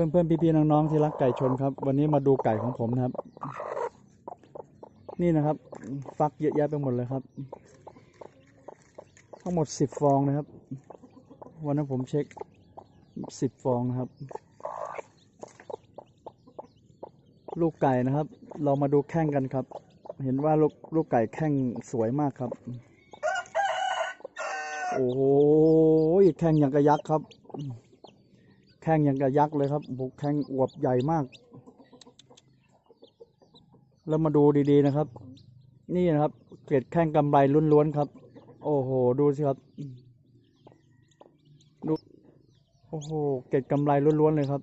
พื่อนเพื่อนๆพี่ๆน้องๆที่รักไก่ชนครับ วันนี้มาดูไก่ของผมนะครับ นี่นะครับ ฟักเยอะแยะไปหมดเลยครับ ทั้งหมดสิบฟองนะครับ วันนั้นผมเช็คสิบฟองนะครับ ลูกไก่นะครับ เรามาดูแข้งกันครับ เห็นว่าลูกลูกไก่แข้งสวยมากครับ โอ้โหแข้งอย่างกระยักษ์ครับ ข้งอย่างกระยักษ์เลยครับโอ้โหแข้งอวบใหญ่มาก แล้วมาดูดีๆนะครับ นี่นะครับ เกล็ดแข้งกำไรล้วนๆครับ โอ้โห ดูสิครับ ดู โอ้โห เกล็ดกำไรล้วนๆเลยครับ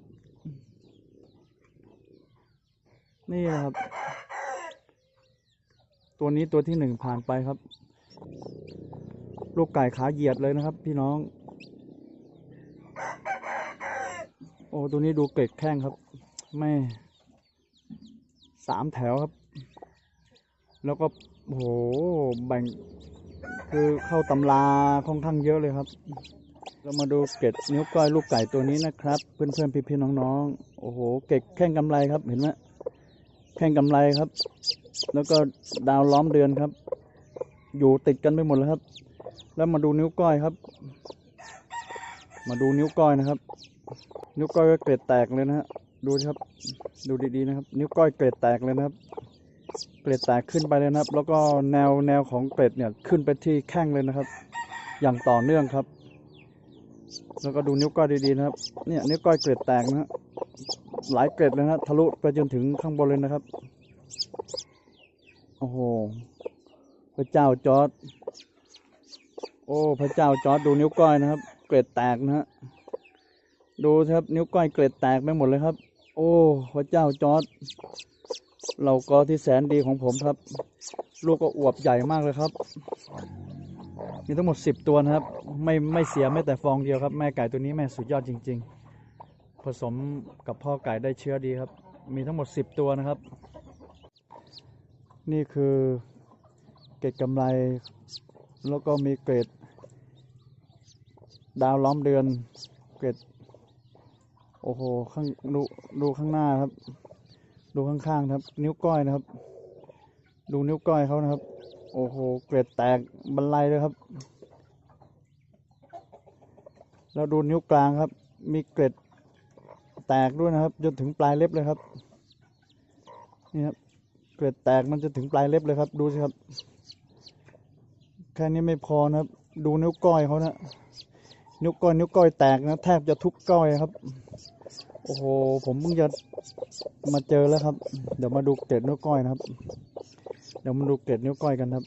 นี่นะครับ ตัวนี้ตัวที่หนึ่งผ่านไปครับ ลูกไก่ขาเหยียดเลยนะครับ พี่น้อง โอ้ตัวนี้ดูเกล็ดแข้งครับ ไม่สามแถวครับ แล้วก็โอ้โหแบ่ง คือเข้าตำราค่อนข้างเยอะเลยครับ เรามาดูเกล็ดนิ้วก้อยลูกไก่ตัวนี้นะครับ เพื่อนๆพี่ๆน้องๆโอ้โห เกล็ดแข้งกำไรครับเห็นไหมแข้งกำไรครับ แล้วก็ดาวล้อมเดือนครับ อยู่ติดกันไปหมดเลยครับ แล้วมาดูนิ้วก้อยครับ มาดูนิ้วก้อยนะครับ นิ้วก้อยก็เกล็ดแตกเลยนะฮะดูครับ ดูดีๆนะครับ นิ้วก้อยเกล็ดแตกเลยนะครับ เกล็ดแตกขึ้นไปเลยนะครับ แล้วก็แนวแนวของเกล็ดเนี่ยขึ้นไปที่แข้งเลยนะครับ อย่างต่อเนื่องครับ แล้วก็ดูนิ้วก้อยดีๆนะครับ เนี่ยนิ้วก้อยเกล็ดแตกนะฮะหลายเกล็ดเลยนะฮะทะลุไปจนถึงข้างบนเลยนะครับ โอ้โห พระเจ้าจอร์ดโอ้ พระเจ้าจอร์ดดูนิ้วก้อยนะครับ เกล็ดแตกนะฮะ ดูครับนิ้วก้อยเกล็ดแตกไปหมดเลยครับ โอ้พระเจ้าจอร์ดเราก็ที่แสนดีของผมครับ ลูกก็อวบใหญ่มากเลยครับ มีทั้งหมดสิบตัวนะครับ ไม่ไม่เสียแม้แต่ฟองเดียวครับ แม่ไก่ตัวนี้แม่สุดยอดจริง ๆ ผสมกับพ่อไก่ได้เชื้อดีครับ มีทั้งหมดสิบตัวนะครับ นี่คือเกร็ดกำไร แล้วก็มีเกรดดาวล้อมเดือน เกรด โอ้โหข้างดูดูข้างหน้าครับ ดูข้างๆครับ นิ้วก้อยนะครับ ดูนิ้วก้อยเขานะครับ โอ้โห เกรดแตกบรรลัยเลยครับ แล้วดูนิ้วกลางครับ มีเกรดแตกด้วยนะครับ จนถึงปลายเล็บเลยครับ นี่ครับ เกล็ดแตกมันจะถึงปลายเล็บเลยครับ ดูสิครับ แค่นี้ไม่พอนะครับ ดูนิ้วก้อยเขานะ นิ้วก้อยนิ้วก้อยแตกนะ แทบจะทุกก้อยครับ โอ้โห ผมเพิ่งจะมาเจอแล้วครับ เดี๋ยวมาดูเกล็ดนิ้วก้อยนะครับ เดี๋ยวมาดูเกล็ดนิ้วก้อยกันครับ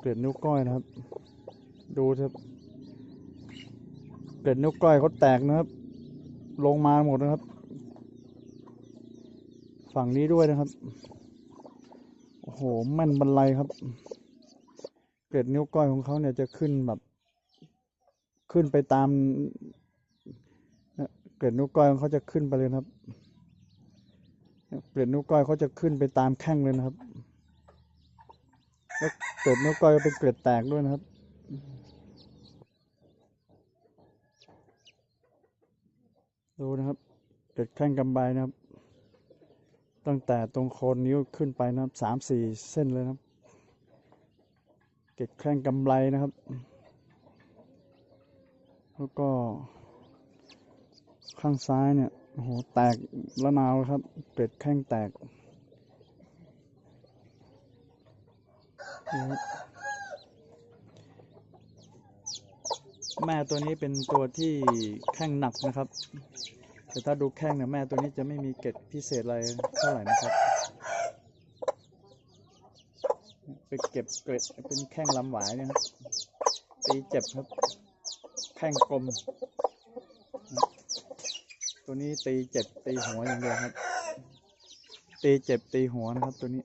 เกล็ดนิ้วก้อยนะครับ ดูครับ เกล็ดนิ้วก้อยเขาแตกนะครับ ลงมาหมดนะครับ ฝั่งนี้ด้วยนะครับ โอ้โห แม่นบรรลัยครับ เกล็ดนิ้วก้อยของเขาเนี่ยจะขึ้นแบบ ขึ้นไปตาม เนี่ยเกล็ดนิ้วก้อยเขาจะขึ้นไปเลยครับเนี่ยเกล็ดนิ้วก้อยเขาจะขึ้นไปตามแข้งเลยนะครับ แล้วเกล็ดนิ้วก้อยก็เป็นเกล็ดแตกด้วยนะครับดูนะครับเกล็ดแข้งกำไบนะครับ ตั้งแต่ตรงโคนนิ้วขึ้นไปนะครับสามสี่เส้นเลยนะครับ เกล็ดแข้งกำไรนะครับ แล้วก็ ข้างซ้ายเนี่ยโอ้โหแตกละนาวครับเกล็ดแข้งแตกแม่ตัวนี้เป็นตัวที่แข้งหนักนะครับ แต่ถ้าดูแข้งเนี่ยแม่ตัวนี้จะไม่มีเกล็ดพิเศษอะไรเท่าไหร่นะครับ ไปเก็บเกล็ดเป็นแข้งลำหวายเนี่ยครับตีเจ็บครับ แข้งกลม ตัวนี้ตีเจ็บตีหัวอย่างเดียวครับ ตีเจ็บตีหัวนะครับตัวนี้